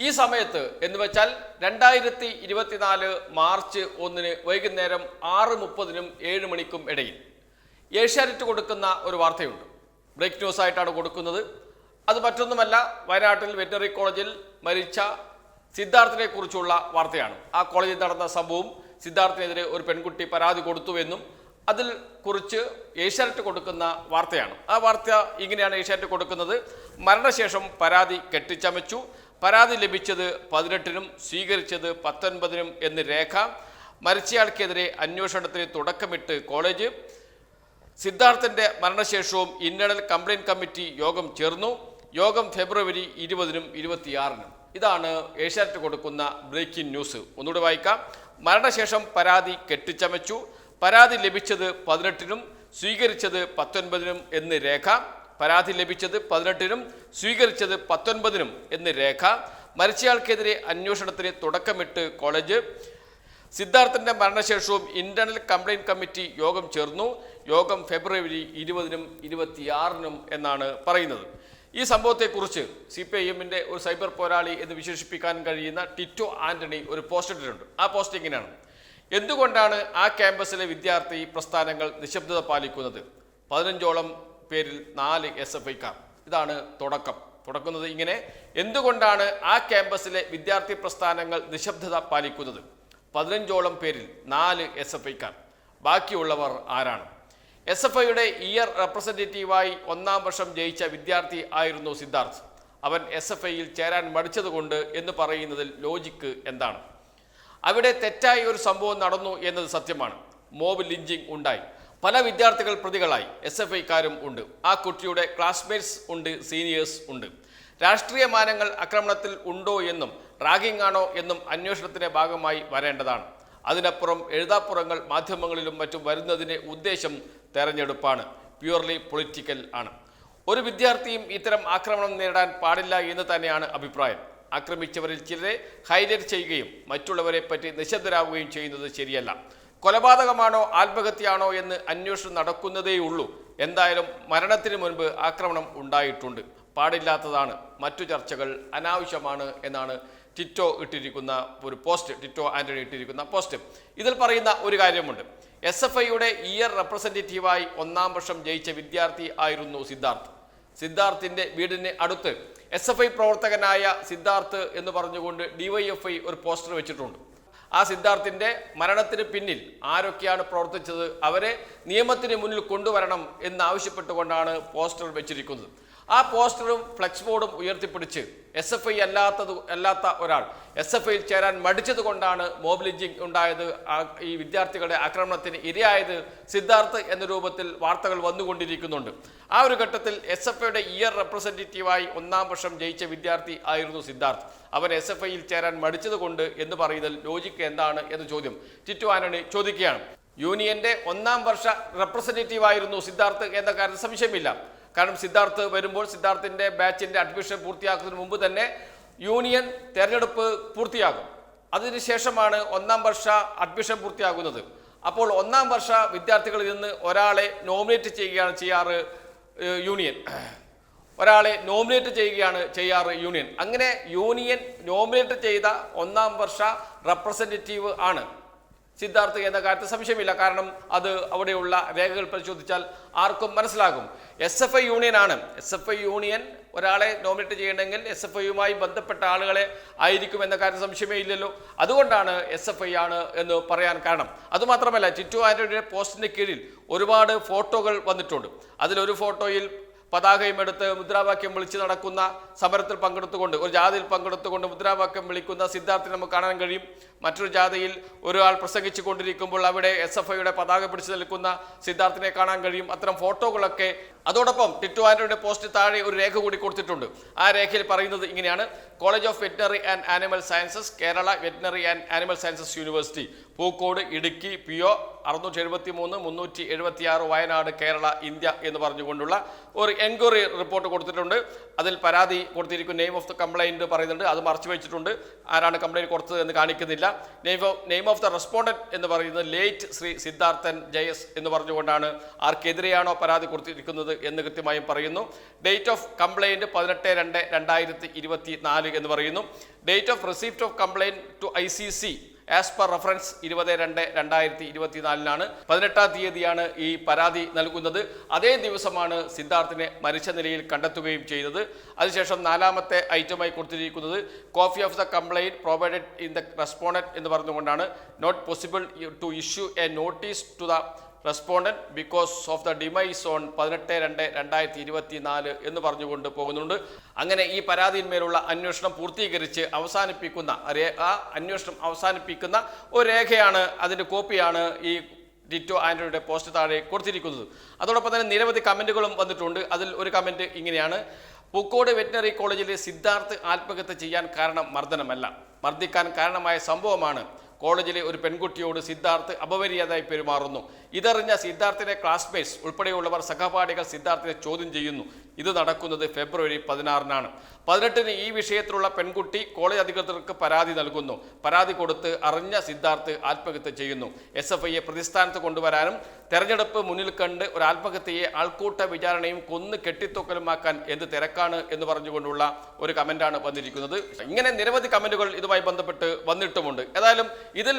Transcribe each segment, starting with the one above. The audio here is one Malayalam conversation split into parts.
ഈ സമയത്ത് എന്ന് വെച്ചാൽ രണ്ടായിരത്തി ഇരുപത്തിനാല് മാർച്ച് ഒന്നിന് വൈകുന്നേരം ആറ് മുപ്പതിനും ഏഴ് മണിക്കും ഇടയിൽ. ഏഷ്യാനെറ്റ് കൊടുക്കുന്ന ഒരു വാർത്തയുണ്ട്. ബ്രേക്ക് ന്യൂസ് ആയിട്ടാണ് കൊടുക്കുന്നത്. അത് മറ്റൊന്നുമല്ല വയനാട്ടിൽ വെറ്റിനറി കോളേജിൽ മരിച്ച സിദ്ധാർത്ഥിനെ കുറിച്ചുള്ള വാർത്തയാണ്. ആ കോളേജിൽ നടന്ന സംഭവം സിദ്ധാർത്ഥിനെതിരെ ഒരു പെൺകുട്ടി പരാതി കൊടുത്തുവെന്നും അതിൽ കുറിച്ച് ഏഷ്യാനെറ്റ് കൊടുക്കുന്ന വാർത്തയാണ്. ആ വാർത്ത ഇങ്ങനെയാണ് ഏഷ്യാനെറ്റ് കൊടുക്കുന്നത്. മരണശേഷം പരാതി കെട്ടിച്ചമച്ചു. പരാതി ലഭിച്ചത് പതിനെട്ടിനും സ്വീകരിച്ചത് പത്തൊൻപതിനും എന്ന് രേഖ. മരിച്ചയാൾക്കെതിരെ അന്വേഷണത്തിന് തുടക്കമിട്ട് കോളേജ്. സിദ്ധാർത്ഥന്റെ മരണശേഷവും ഇന്റേണൽ കംപ്ലൈന്റ് കമ്മിറ്റി യോഗം ചേർന്നു. യോഗം ഫെബ്രുവരി ഇരുപതിനും ഇരുപത്തിയാറിനും. ഇതാണ് ഏഷ്യാനെറ്റ് കൊടുക്കുന്ന ബ്രേക്കിംഗ് ന്യൂസ്. ഒന്നുകൂടെ വായിക്കാം. മരണശേഷം പരാതി കെട്ടിച്ചമച്ചു. പരാതി ലഭിച്ചത് പതിനെട്ടിനും സ്വീകരിച്ചത് പത്തൊൻപതിനും എന്ന് രേഖ. പരാതി ലഭിച്ചത് പതിനെട്ടിനും സ്വീകരിച്ചത് പത്തൊൻപതിനും എന്ന് രേഖ. മരിച്ചയാൾക്കെതിരെ അന്വേഷണത്തിന് തുടക്കമിട്ട് കോളേജ്. സിദ്ധാർത്ഥന്റെ മരണശേഷവും ഇന്റേണൽ കംപ്ലൈന്റ് കമ്മിറ്റി യോഗം ചേർന്നു. യോഗം ഫെബ്രുവരി ഇരുപതിനും ഇരുപത്തിയാറിനും എന്നാണ് പറയുന്നത്. ഈ സംഭവത്തെക്കുറിച്ച് സി പി ഐ എമ്മിന്റെ ഒരു സൈബർ പോരാളി എന്ന് വിശേഷിപ്പിക്കാൻ കഴിയുന്ന ടിറ്റോ ആന്റണി ഒരു പോസ്റ്റ് ഇട്ടിട്ടുണ്ട്. ആ പോസ്റ്റ് ഇങ്ങനെയാണ് എന്തുകൊണ്ടാണ് ആ ക്യാമ്പസിലെ വിദ്യാർത്ഥി പ്രസ്ഥാനങ്ങൾ നിശബ്ദത പാലിക്കുന്നത്? പതിനഞ്ചോളം പേരിൽ നാല് എസ് എഫ് ഐക്കാർ ഇതാണ് തുടക്കം. തുടക്കുന്നത് ഇങ്ങനെ എന്തുകൊണ്ടാണ് ആ ക്യാമ്പസിലെ വിദ്യാർത്ഥി പ്രസ്ഥാനങ്ങൾ നിശബ്ദത പാലിക്കുന്നത്? പതിനഞ്ചോളം പേരിൽ നാല് എസ് എഫ് ഐക്കാർ ബാക്കിയുള്ളവർ ആരാണ്? എസ് എഫ് ഐയുടെ ഇയർ റെപ്രസെന്റേറ്റീവായി ഒന്നാം വർഷം ജയിച്ച വിദ്യാർത്ഥി ആയിരുന്നു സിദ്ധാർത്ഥ്. അവൻ എസ് എഫ് ഐയിൽ ചേരാൻ മടിച്ചതുകൊണ്ട് എന്ന് പറയുന്നതിൽ ലോജിക്ക് എന്താണ്? അവിടെ തെറ്റായ ഒരു സംഭവം നടന്നു എന്നത് സത്യമാണ്. മോബ് ലിഞ്ചിങ് ഉണ്ടായി. പല വിദ്യാർത്ഥികൾ പ്രതികളായി. എസ് എഫ് ഐക്കാരും ഉണ്ട്. ആ കുട്ടിയുടെ ക്ലാസ്മേറ്റ്സ് ഉണ്ട് സീനിയേഴ്സ് ഉണ്ട്. രാഷ്ട്രീയ മാനങ്ങൾ ആക്രമണത്തിൽ ഉണ്ടോ എന്നും റാഗിംഗ് ആണോ എന്നും അന്വേഷണത്തിന്റെ ഭാഗമായി വരേണ്ടതാണ്. അതിനപ്പുറം എഴുതാപ്പുറങ്ങൾ മാധ്യമങ്ങളിലും മറ്റും വരുന്നതിന്റെ ഉദ്ദേശം തെരഞ്ഞെടുപ്പാണ്. പ്യുവർലി പൊളിറ്റിക്കൽ ആണ്. ഒരു വിദ്യാർത്ഥിയും ഇത്തരം ആക്രമണം നേരിടാൻ പാടില്ല എന്ന് തന്നെയാണ് അഭിപ്രായം. ആക്രമിച്ചവരിൽ ചിലരെ ഹൈലൈറ്റ് ചെയ്യുകയും മറ്റുള്ളവരെ പറ്റി നിശബ്ദരാകുകയും ചെയ്യുന്നത് ശരിയല്ല. കൊലപാതകമാണോ ആത്മഹത്യയാണോ എന്ന് അന്വേഷണം നടക്കുന്നതേയുള്ളൂ. എന്തായാലും മരണത്തിന് മുൻപ് ആക്രമണം ഉണ്ടായിട്ടുണ്ട്. പാടില്ലാത്തതാണ്. മറ്റു ചർച്ചകൾ അനാവശ്യമാണ് എന്നാണ് ടിറ്റോ ഇട്ടിരിക്കുന്ന ഒരു പോസ്റ്റ് ടിറ്റോ ആന്റണി ഇട്ടിരിക്കുന്ന പോസ്റ്റ്. ഇതിൽ പറയുന്ന ഒരു കാര്യമുണ്ട്. എസ് എഫ് ഐയുടെ ഇയർ റെപ്രസെന്റേറ്റീവായി ഒന്നാം വർഷം ജയിച്ച വിദ്യാർത്ഥി ആയിരുന്നു സിദ്ധാർത്ഥ്. സിദ്ധാർത്ഥിന്റെ വീടിന് അടുത്ത് എസ് എഫ് ഐ പ്രവർത്തകനായ സിദ്ധാർത്ഥ് എന്ന് പറഞ്ഞുകൊണ്ട് ഡിവൈഎഫ്ഐ ഒരു പോസ്റ്റർ വെച്ചിട്ടുണ്ട്. ആ സിദ്ധാർത്ഥിന്റെ മരണത്തിന് പിന്നിൽ ആരൊക്കെയാണ് പ്രവർത്തിച്ചത്? അവരെ നിയമത്തിന് മുന്നിൽ കൊണ്ടുവരണം എന്നാവശ്യപ്പെട്ടുകൊണ്ടാണ് പോസ്റ്റർ വെച്ചിരിക്കുന്നത്. ആ പോസ്റ്ററും ഫ്ലെക്സ് ബോർഡും ഉയർത്തിപ്പിടിച്ച് എസ് എഫ് ഐ അല്ലാത്തത് അല്ലാത്ത ഒരാൾ എസ് എഫ് ഐയിൽ ചേരാൻ മടിച്ചത് കൊണ്ടാണ് മോബിലിജിങ് ഉണ്ടായത്. ഈ വിദ്യാർത്ഥികളുടെ ആക്രമണത്തിന് ഇരയായത് സിദ്ധാർത്ഥ് എന്ന രൂപത്തിൽ വാർത്തകൾ വന്നുകൊണ്ടിരിക്കുന്നുണ്ട്. ആ ഒരു ഘട്ടത്തിൽ എസ് എഫ് ഐയുടെ ഇയർ റെപ്രസെന്റേറ്റീവായി ഒന്നാം വർഷം ജയിച്ച വിദ്യാർത്ഥി ആയിരുന്നു സിദ്ധാർത്ഥ്. അവൻ എസ് എഫ് ഐയിൽ ചേരാൻ മടിച്ചത് കൊണ്ട് എന്ന് പറയുന്നതിൽ ലോജിക്ക് എന്താണ് എന്ന ചോദ്യം ടിറ്റു ചോദിക്കുകയാണ്. യൂണിയന്റെ ഒന്നാം വർഷ റെപ്രസെന്റേറ്റീവ് ആയിരുന്നു സിദ്ധാർത്ഥ് എന്ന കാര്യത്തിൽ സംശയമില്ല. കാരണം സിദ്ധാർത്ഥ് വരുമ്പോൾ സിദ്ധാർത്ഥിന്റെ ബാച്ചിന്റെ അഡ്മിഷൻ പൂർത്തിയാക്കുന്നതിന് മുമ്പ് തന്നെ യൂണിയൻ തെരഞ്ഞെടുപ്പ് പൂർത്തിയാകും. അതിനുശേഷമാണ് ഒന്നാം വർഷ അഡ്മിഷൻ പൂർത്തിയാകുന്നത്. അപ്പോൾ ഒന്നാം വർഷ വിദ്യാർത്ഥികളിൽ നിന്ന് ഒരാളെ നോമിനേറ്റ് ചെയ്യുകയാണ് ചെയ്യാറ് യൂണിയൻ. ഒരാളെ നോമിനേറ്റ് ചെയ്യുകയാണ് ചെയ്യാറ് യൂണിയൻ. അങ്ങനെ യൂണിയൻ നോമിനേറ്റ് ചെയ്ത ഒന്നാം വർഷ റെപ്രസെന്റേറ്റീവ് ആണ്. സിദ്ധാർത്ഥ് എന്ന കാര്യത്തിൽ സംശയമില്ല. കാരണം അത് അവിടെയുള്ള രേഖകൾ പരിശോധിച്ചാൽ ആർക്കും മനസ്സിലാകും. എസ് എഫ് ഐ യൂണിയനാണ് എസ് എഫ് ഐ യൂണിയൻ ഒരാളെ നോമിനേറ്റ് ചെയ്യണമെങ്കിൽ എസ് എഫ് ഐയുമായി ബന്ധപ്പെട്ട ആളുകളെ ആയിരിക്കും എന്ന കാര്യം സംശയമേ ഇല്ലല്ലോ. അതുകൊണ്ടാണ് എസ് എഫ് ഐ ആണ് എന്ന് പറയാൻ കാരണം. അതുമാത്രമല്ല ചിറ്റു ആന്റണിയുടെ പോസ്റ്റിന് കീഴിൽ ഒരുപാട് ഫോട്ടോകൾ വന്നിട്ടുണ്ട്. അതിലൊരു ഫോട്ടോയിൽ പതാകയും എടുത്ത് മുദ്രാവാക്യം വിളിച്ച് നടക്കുന്ന സമരത്തിൽ പങ്കെടുത്തുകൊണ്ട് ഒരു ജാതിയിൽ പങ്കെടുത്തുകൊണ്ട് മുദ്രാവാക്യം വിളിക്കുന്ന സിദ്ധാർത്ഥിനെ നമുക്ക് കാണാൻ കഴിയും. മറ്റൊരു ജാതിയിൽ ഒരാൾ പ്രസംഗിച്ചു കൊണ്ടിരിക്കുമ്പോൾ അവിടെ എസ് എഫ് ഐയുടെ പതാക പിടിച്ചു നിൽക്കുന്ന സിദ്ധാർത്ഥിനെ കാണാൻ കഴിയും. അത്തരം ഫോട്ടോകളൊക്കെ അതോടൊപ്പം ടിറ്റു ആൻഡ്രോയുടെ പോസ്റ്റ് താഴെ ഒരു രേഖ കൂടി കൊടുത്തിട്ടുണ്ട്. ആ രേഖയിൽ പറയുന്നത് ഇങ്ങനെയാണ്. College of veterinary and animal sciences Kerala veterinary and animal sciences university. Pookode Idukki P O അറുന്നൂറ്റി എഴുപത്തി മൂന്ന് മുന്നൂറ്റി എഴുപത്തി ആറ് വയനാട് കേരള ഇന്ത്യ എന്ന് പറഞ്ഞുകൊണ്ടുള്ള ഒരു എൻക്വയറി റിപ്പോർട്ട് കൊടുത്തിട്ടുണ്ട്. അതിൽ പരാതി കൊടുത്തിരിക്കുന്ന നെയിം ഓഫ് ദ കംപ്ലൈന്റ് പറയുന്നുണ്ട്. അത് മറച്ചു വെച്ചിട്ടുണ്ട്. ആരാണ് കംപ്ലൈന്റ് കൊടുത്തത് എന്ന് കാണിക്കുന്നില്ല. Name of name of the respondent എന്ന് പറയുന്നത് ലേറ്റ് ശ്രീ സിദ്ധാർത്ഥൻ ജയസ് എന്ന് പറഞ്ഞുകൊണ്ടാണ് ആർക്കെതിരെയാണോ പരാതി കൊടുത്തിരിക്കുന്നത് എന്ന് കൃത്യമായും പറയുന്നു. ഡേറ്റ് ഓഫ് കംപ്ലൈന്റ് പതിനെട്ട് രണ്ട് രണ്ടായിരത്തി ഇരുപത്തി നാല് എന്ന് പറയുന്നു. Date of receipt of complaint to I C C as per reference ഇരുപത് രണ്ട് രണ്ടായിരത്തി ഇരുപത്തിനാലിനാണ് പതിനെട്ടാം തീയതിയാണ് ഈ പരാതി നൽകുന്നത്. അതേ ദിവസമാണ് സിദ്ധാർത്ഥിനെ മരിച്ച നിലയിൽ കണ്ടെത്തുകയും ചെയ്തത്. അതിനുശേഷം നാലാമത്തെ ഐറ്റമായി കൊടുത്തിരിക്കുന്നത് copy of the complaint provided in the respondent എന്ന് പറഞ്ഞുകൊണ്ടാണ്. Not possible to issue a notice to the respondent because of the demise on പതിനെട്ട് രണ്ട് രണ്ടായിരത്തി ഇരുപത്തി നാല് എന്ന് പറഞ്ഞുകൊണ്ട് പോകുന്നുണ്ട്. അങ്ങനെ ഈ പരാതിയിന്മേലുള്ള അന്വേഷണം പൂർത്തീകരിച്ച് അവസാനിപ്പിക്കുന്ന ആ അന്വേഷണം അവസാനിപ്പിക്കുന്ന ഒരു രേഖയാണ് അതിന്റെ കോപ്പിയാണ് ഈ ഡിറ്റോ ആന്റണിയുടെ പോസ്റ്റ് താഴെ കൊടുത്തിരിക്കുന്നത്. അതോടൊപ്പം തന്നെ നിരവധി കമന്റുകളും വന്നിട്ടുണ്ട്. അതിൽ ഒരു കമന്റ് ഇങ്ങനെയാണ്. പൂക്കോട് വെറ്റിനറി കോളേജിലെ സിദ്ധാർത്ഥ് ആത്മഹത്യ ചെയ്യാൻ കാരണം മർദ്ദനമല്ല. മർദ്ദിക്കാൻ കാരണമായ സംഭവമാണ് കോളേജിലെ ഒരു പെൺകുട്ടിയോട് സിദ്ധാർത്ഥ് അപമര്യാദയായി പെരുമാറുന്നു. ഇതറിഞ്ഞ സിദ്ധാർത്ഥിന്റെ ക്ലാസ്മേറ്റ്സ് ഉൾപ്പെടെയുള്ളവർ സഹപാഠികൾ സിദ്ധാർത്ഥിനെ ചോദ്യം ചെയ്യുന്നു. ഇത് നടക്കുന്നത് ഫെബ്രുവരി പതിനാറിനാണ്. പതിനെട്ടിന് ഈ വിഷയത്തിലുള്ള പെൺകുട്ടി കോളേജ് അധികൃതർക്ക് പരാതി നൽകുന്നു. പരാതി കൊടുത്ത് അറിഞ്ഞ സിദ്ധാർത്ഥ് ആത്മഹത്യ ചെയ്യുന്നു. എസ് എഫ് ഐയെ പ്രതിസ്ഥാനത്ത് കൊണ്ടുവരാനും തെരഞ്ഞെടുപ്പ് മുന്നിൽ കണ്ട് ഒരു ആത്മഹത്യയെ ആൾക്കൂട്ട വിചാരണയും കൊന്ന് കെട്ടിത്തൊക്കലുമാക്കാൻ എന്ത് തിരക്കാണ് എന്ന് പറഞ്ഞുകൊണ്ടുള്ള ഒരു കമന്റാണ് വന്നിരിക്കുന്നത്. ഇങ്ങനെ നിരവധി കമന്റുകൾ ഇതുമായി ബന്ധപ്പെട്ട് വന്നിട്ടുമുണ്ട്. ഏതായാലും ഇതിൽ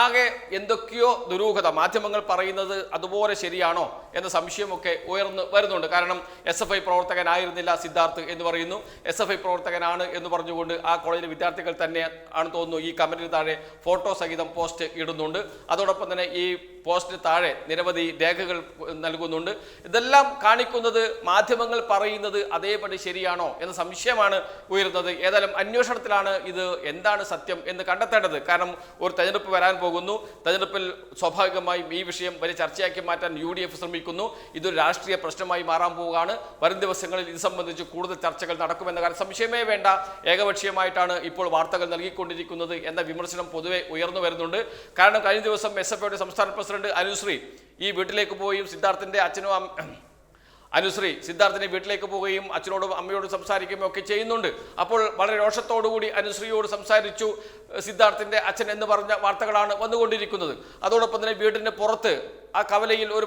ആകെ എന്തൊക്കെയോ ദുരൂഹത. മാധ്യമങ്ങൾ പറയുന്നത് അതുപോലെ ശരിയാണോ എന്ന സംശയമൊക്കെ ഉയർന്നു വരുന്നുണ്ട്. കാരണം എസ് എഫ് ഐ പ്രവർത്തകനായിരുന്നില്ല സിദ്ധാർത്ഥ് എന്ന് പറയുന്നു. എസ് എഫ് ഐ പ്രവർത്തകനാണ് എന്ന് പറഞ്ഞുകൊണ്ട് ആ കോളേജിലെ വിദ്യാർത്ഥികൾ തന്നെ ആണ് തോന്നുന്നു ഈ കമന്റിന് താഴെ ഫോട്ടോ സഹിതം പോസ്റ്റ് ഇടുന്നുണ്ട്. അതോടൊപ്പം തന്നെ ഈ പോസ്റ്റിന് താഴെ നിരവധി രേഖകൾ നൽകുന്നുണ്ട്. ഇതെല്ലാം കാണിക്കുന്നത് മാധ്യമങ്ങൾ പറയുന്നത് അതേപടി ശരിയാണോ എന്ന സംശയമാണ് ഉയരുന്നത്. ഏതായാലും അന്വേഷണത്തിലാണ് ഇത് എന്താണ് സത്യം എന്ന് കണ്ടെത്തേണ്ടത്. കാരണം ഒരു തെരഞ്ഞെടുപ്പ് വരാൻ പോകുന്നു. തെരഞ്ഞെടുപ്പിൽ സ്വാഭാവികമായും ഈ വിഷയം വലിയ ചർച്ചയാക്കി മാറ്റാൻ യു ഡി എഫ് ശ്രമിക്കുന്നു. ഇതൊരു രാഷ്ട്രീയ പ്രശ്നമായി മാറാൻ പോവുകയാണ്. വരും ദിവസങ്ങളിൽ ഇത് സംബന്ധിച്ച് കൂടുതൽ ചർച്ചകൾ നടക്കുമെന്ന കാര്യം സംശയമേ വേണ്ട. ഏകപക്ഷീയമായിട്ടാണ് ഇപ്പോൾ വാർത്തകൾ നൽകിക്കൊണ്ടിരിക്കുന്നത് എന്ന വിമർശനം പൊതുവെ ഉയർന്നു വരുന്നുണ്ട്. കാരണം കഴിഞ്ഞ ദിവസം എസ് എഫ് സംസ്ഥാന പ്രസിഡന്റ് അനുശ്രീ ഈ വീട്ടിലേക്ക് പോവുകയും സിദ്ധാർത്ഥിന്റെ അച്ഛനും അനുശ്രീ സിദ്ധാർത്ഥിനെ വീട്ടിലേക്ക് പോവുകയും അച്ഛനോടും അമ്മയോടും സംസാരിക്കുകയും ഒക്കെ ചെയ്യുന്നുണ്ട്. അപ്പോൾ വളരെ രോഷത്തോടുകൂടി അനുശ്രീയോട് സംസാരിച്ചു സിദ്ധാർത്ഥിന്റെ അച്ഛൻ എന്ന് പറഞ്ഞ വാർത്തകളാണ് വന്നുകൊണ്ടിരിക്കുന്നത്. അതോടൊപ്പം തന്നെ വീടിന്റെ പുറത്ത് ആ കവലയിൽ ഒരു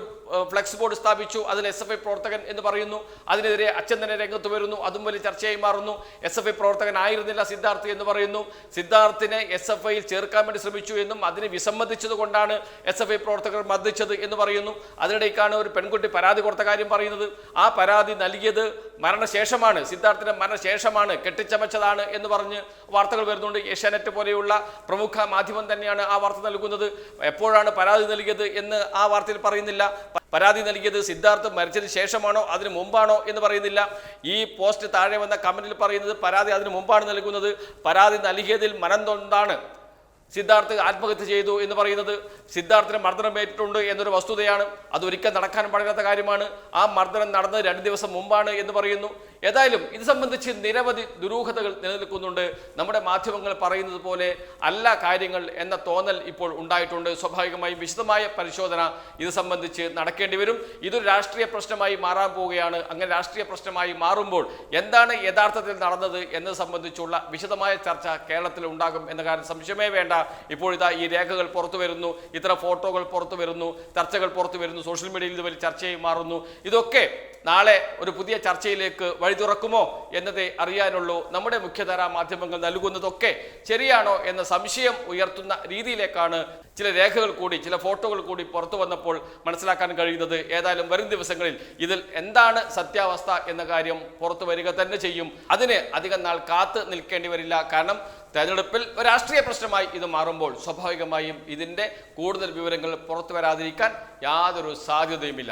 ഫ്ലെക്സ് ബോർഡ് സ്ഥാപിച്ചു. അതിൽ എസ് എഫ് ഐ പ്രവർത്തകൻ എന്ന് പറയുന്നു. അതിനെതിരെ അച്ഛൻ തന്നെ രംഗത്ത് വരുന്നു. അതും വലിയ ചർച്ചയായി മാറുന്നു. എസ് എഫ് ഐ പ്രവർത്തകനായിരുന്നില്ല സിദ്ധാർത്ഥ് എന്ന് പറയുന്നു. സിദ്ധാർത്ഥിനെ എസ് എഫ് ഐയിൽ ചേർക്കാൻ വേണ്ടി ശ്രമിച്ചു എന്നും അതിന് വിസമ്മതിച്ചത് കൊണ്ടാണ് എസ് എഫ് ഐ പ്രവർത്തകർ മർദ്ദിച്ചത് എന്ന് പറയുന്നു. അതിനിടയ്ക്കാണ് ഒരു പെൺകുട്ടി പരാതി കൊടുത്ത കാര്യം പറയുന്നത്. ആ പരാതി നൽകിയത് മരണശേഷമാണ്. സിദ്ധാർത്ഥിന്റെ മരണശേഷമാണ്. കെട്ടിച്ചമച്ചതാണ് എന്ന് പറഞ്ഞ് വാർത്തകൾ വരുന്നുണ്ട്. ഏഷ്യാനെറ്റ് പോലെയുള്ള പ്രമുഖ മാധ്യമം തന്നെയാണ് ആ വാർത്ത നൽകുന്നത്. എപ്പോഴാണ് പരാതി നൽകിയത് എന്ന് ആ വാർത്തയിൽ പറയുന്നില്ല. പരാതി നൽകിയത് സിദ്ധാർത്ഥ് മരിച്ചതിന് ശേഷമാണോ അതിന് മുമ്പാണോ എന്ന് പറയുന്നില്ല. ഈ പോസ്റ്റ് താഴെ വന്ന കമന്റിൽ പറയുന്നത് പരാതി അതിന് മുമ്പാണ് നൽകുന്നത്. പരാതി നൽകിയതിൽ മനം തൊണ്ടാണ് സിദ്ധാർത്ഥ് ആത്മഹത്യ ചെയ്തു എന്ന് പറയുന്നത്. സിദ്ധാർത്ഥിന് മർദ്ദനമേറ്റിട്ടുണ്ട് എന്നൊരു വസ്തുതയാണ്. അതൊരിക്കൽ നടക്കാൻ പാടില്ലാത്ത കാര്യമാണ്. ആ മർദ്ദനം നടന്നത് രണ്ട് ദിവസം മുമ്പാണ് എന്ന് പറയുന്നു. ഏതായാലും ഇത് സംബന്ധിച്ച് നിരവധി ദുരൂഹതകൾ നിലനിൽക്കുന്നുണ്ട്. നമ്മുടെ മാധ്യമങ്ങൾ പറയുന്നത് പോലെ അല്ല കാര്യങ്ങൾ എന്ന തോന്നൽ ഇപ്പോൾ ഉണ്ടായിട്ടുണ്ട്. സ്വാഭാവികമായും വിശദമായ പരിശോധന ഇത് സംബന്ധിച്ച് നടക്കേണ്ടി വരും. ഇതൊരു രാഷ്ട്രീയ പ്രശ്നമായി മാറാൻ പോവുകയാണ്. അങ്ങനെ രാഷ്ട്രീയ പ്രശ്നമായി മാറുമ്പോൾ എന്താണ് യഥാർത്ഥത്തിൽ നടന്നത് എന്നത് സംബന്ധിച്ചുള്ള വിശദമായ ചർച്ച കേരളത്തിൽ ഉണ്ടാകും എന്ന കാര്യം സംശയമേ വേണ്ട. ഇപ്പോൾ ഇതാ ഈ രേഖകൾ പുറത്തു വരുന്നു. ഇത്ര ഫോട്ടോകൾ പുറത്തു വരുന്നു. ചർച്ചകൾ പുറത്തു വരുന്നു. സോഷ്യൽ മീഡിയയിൽ ഇത് വലിയ ചർച്ചയായി മാറുന്നു. ഇതൊക്കെ നാളെ ഒരു പുതിയ ചർച്ചയിലേക്ക് വഴി തുറക്കുമോ എന്നതേ അറിയാനുള്ളൂ. നമ്മുടെ മുഖ്യധാരാ മാധ്യമങ്ങൾ നൽകുന്നതൊക്കെ ശരിയാണോ എന്ന സംശയം ഉയർത്തുന്ന രീതിയിലേക്കാണ് ചില രേഖകൾ കൂടി ചില ഫോട്ടോകൾ കൂടി പുറത്തു വന്നപ്പോൾ മനസ്സിലാക്കാൻ കഴിയുന്നത്. ഏതായാലും വരും ദിവസങ്ങളിൽ ഇതിൽ എന്താണ് സത്യാവസ്ഥ എന്ന കാര്യം പുറത്തു വരിക തന്നെ ചെയ്യും. അതിന് അധികം നാൾ കാത്ത് നിൽക്കേണ്ടി വരില്ല. കാരണം തെരഞ്ഞെടുപ്പിൽ ഒരു രാഷ്ട്രീയ പ്രശ്നമായി ഇത് മാറുമ്പോൾ സ്വാഭാവികമായും ഇതിന്റെ കൂടുതൽ വിവരങ്ങൾ പുറത്തു വരാതിരിക്കാൻ യാതൊരു സാധ്യതയുമില്ല.